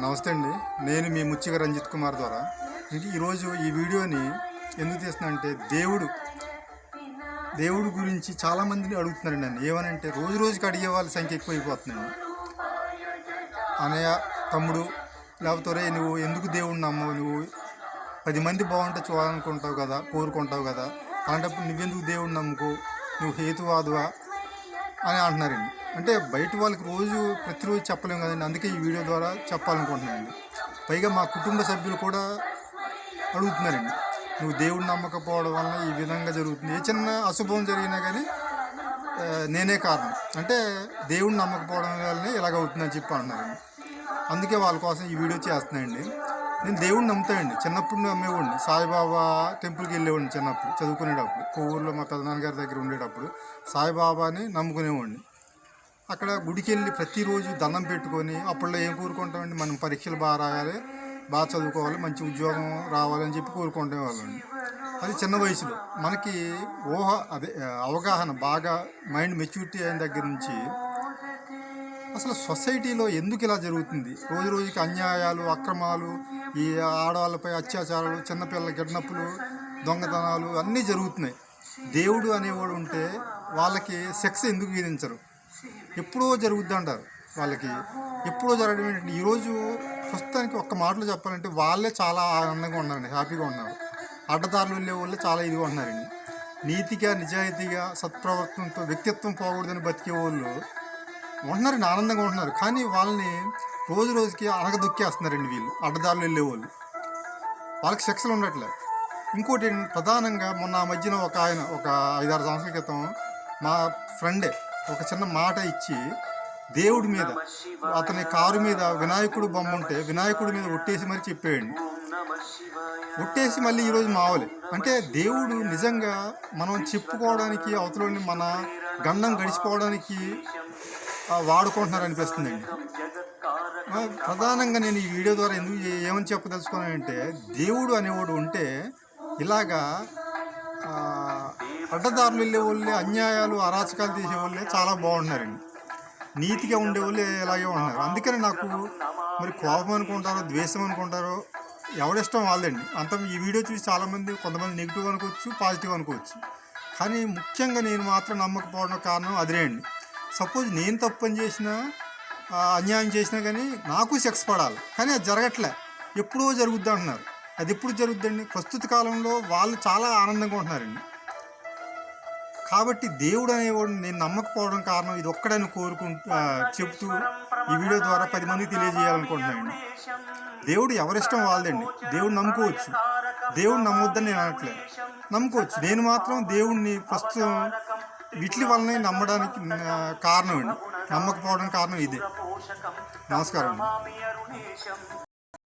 నమస్తే అండి. నేను మీ ముచ్చిగ రంజిత్ కుమార్ ద్వారా. ఈరోజు ఈ వీడియోని ఎందుకు తీస్తున్నానంటే దేవుడు దేవుడు గురించి చాలామందిని అడుగుతున్నారండి నన్ను. ఏమనంటే రోజు రోజుకి అడిగే వాళ్ళ సంఖ్య ఎక్కువైపోతుందండి అనయ్య తమ్ముడు లేకపోతే నువ్వు ఎందుకు దేవుడిని నమ్మవు? నువ్వు పది మంది బాగుంటే చూడాలనుకుంటావు కదా కోరుకుంటావు కదా. అలాంటప్పుడు నువ్వెందుకు దేవుడిని నమ్ముకో? నువ్వు హేతువాదువా? అని అంటున్నారండి. అంటే బయట వాళ్ళకి రోజు ప్రతిరోజు చెప్పలేము కదండి. అందుకే ఈ వీడియో ద్వారా చెప్పాలనుకుంటున్నానండి. పైగా మా కుటుంబ సభ్యులు కూడా అడుగుతున్నారండి. నువ్వు దేవుడిని నమ్మకపోవడం వల్ల ఈ విధంగా జరుగుతుంది. ఏ చిన్న అశుభం జరిగినా కానీ నేనే కారణం. అంటే దేవుడిని నమ్మకపోవడం వల్లనే ఇలాగ అవుతుందని చెప్పి అంటున్నారండి. అందుకే వాళ్ళ కోసం ఈ వీడియో చేస్తున్నాయండి నేను దేవుడిని నమ్ముతాయండి చిన్నప్పుడు నమ్మేవాడిని. సాయిబాబా టెంపుల్కి వెళ్ళేవాడిని చిన్నప్పుడు చదువుకునేటప్పుడు. కొవ్వూరులో మా పెదనాన్నగారి దగ్గర ఉండేటప్పుడు సాయిబాబాని నమ్ముకునేవాడిని. అక్కడ గుడికి వెళ్ళి ప్రతిరోజు దండం పెట్టుకొని అప్పట్లో ఏం కోరుకుంటామండి? మనం పరీక్షలు బాగా రాయాలి బాగా చదువుకోవాలి మంచి ఉద్యోగం రావాలని చెప్పి కోరుకుంటే వాళ్ళండి అది చిన్న వయసులో. మనకి ఊహ అదే అవగాహన బాగా మైండ్ మెచ్యూరిటీ అయిన దగ్గర నుంచి అసలు సొసైటీలో ఎందుకు ఇలా జరుగుతుంది? రోజు రోజుకి అన్యాయాలు అక్రమాలు ఈ ఆడవాళ్ళపై అత్యాచారాలు చిన్నపిల్లల గిడ్నప్పులు దొంగతనాలు అన్నీ జరుగుతున్నాయి. దేవుడు అనేవాడు ఉంటే వాళ్ళకి సెక్స్ ఎందుకు విధించరు? ఎప్పుడో జరుగుద్ది అంటారు వాళ్ళకి. ఎప్పుడో జరగడం ఏంటంటే ఈరోజు ప్రస్తుతానికి ఒక్క మాటలు చెప్పాలంటే వాళ్ళే చాలా ఆనందంగా ఉన్నారండి హ్యాపీగా ఉన్నారు. అడ్డదారులు వెళ్ళే వాళ్ళే చాలా ఇదిగా ఉన్నారండి. నీతిగా నిజాయితీగా సత్ప్రవర్తనతో వ్యక్తిత్వం పోకూడదని బతికే వాళ్ళు ఉంటున్నారండి ఆనందంగా ఉంటున్నారు. కానీ వాళ్ళని రోజు రోజుకి అనగదొక్కేస్తున్నారండి వీళ్ళు. అడ్డదారులు వెళ్ళేవాళ్ళు. వాళ్ళకి శిక్షలు ఉండట్లే. ఇంకోటి ప్రధానంగా మొన్న ఆ మధ్యన ఒక ఆయన ఒక ఐదారు సంవత్సరాల క్రితం మా ఫ్రెండే ఒక చిన్న మాట ఇచ్చి దేవుడి మీద అతని కారు మీద వినాయకుడు బొమ్మ ఉంటే వినాయకుడి మీద ఒట్టేసి మరి చెప్పేయండి. ఒట్టేసి మళ్ళీ ఈరోజు మావలే. అంటే దేవుడు నిజంగా మనం చెప్పుకోవడానికి అవతలని మన గండం గడిచిపోవడానికి వాడుకుంటున్నారు అనిపిస్తుందండి ప్రధానంగా నేను ఈ వీడియో ద్వారా ఎందుకు ఏమని ఏమని చెప్పదలుచుకున్నానంటే దేవుడు అనేవాడు ఉంటే ఇలాగా అడ్డదారులు వెళ్ళే వాళ్ళే అన్యాయాలు అరాచకాలు తీసే వాళ్ళే చాలా బాగున్నారండి. నీతిగా ఉండే వాళ్ళే ఇలాగే ఉన్నారు. అందుకని నాకు మరి కోపం అనుకుంటారో ద్వేషం అనుకుంటారో ఎవడిష్టం వాళ్ళండి. అంత ఈ వీడియో చూసి చాలామంది కొంతమంది నెగిటివ్ అనుకోవచ్చు పాజిటివ్ అనుకోవచ్చు. కానీ ముఖ్యంగా నేను మాత్రం నమ్మకపోవడం కారణం అదే అండి. సపోజ్ నేను తప్పు చేసినా అన్యాయం చేసినా కానీ నాకు సెక్స్ పడాలి. కానీ అది జరగట్లే. ఎప్పుడో జరుగుద్ది అంటున్నారు. అది ఎప్పుడు జరుగుద్దండి? ప్రస్తుత కాలంలో వాళ్ళు చాలా ఆనందంగా ఉంటున్నారండి. కాబట్టి దేవుడు అనేవాడు నేను నమ్మకపోవడం కారణం ఇది ఒక్కడని కోరుకుంటూ చెబుతూ చెప్తూ ఈ వీడియో ద్వారా పది మందికి తెలియజేయాలనుకుంటున్నాను దేవుడు ఎవరిష్టం వాళ్ళదండి. దేవుడు నమ్ముకోవచ్చు. దేవుడు నమ్మొద్దని నేను అనట్లేదు. నమ్ముకోవచ్చు. నేను మాత్రం దేవుడిని ప్రస్తుతం వీటి వల్లనే నమ్మడానికి ఆ, కారణం అండి నమ్మకపోవడం కారణం ఇదే నమస్కారం అండి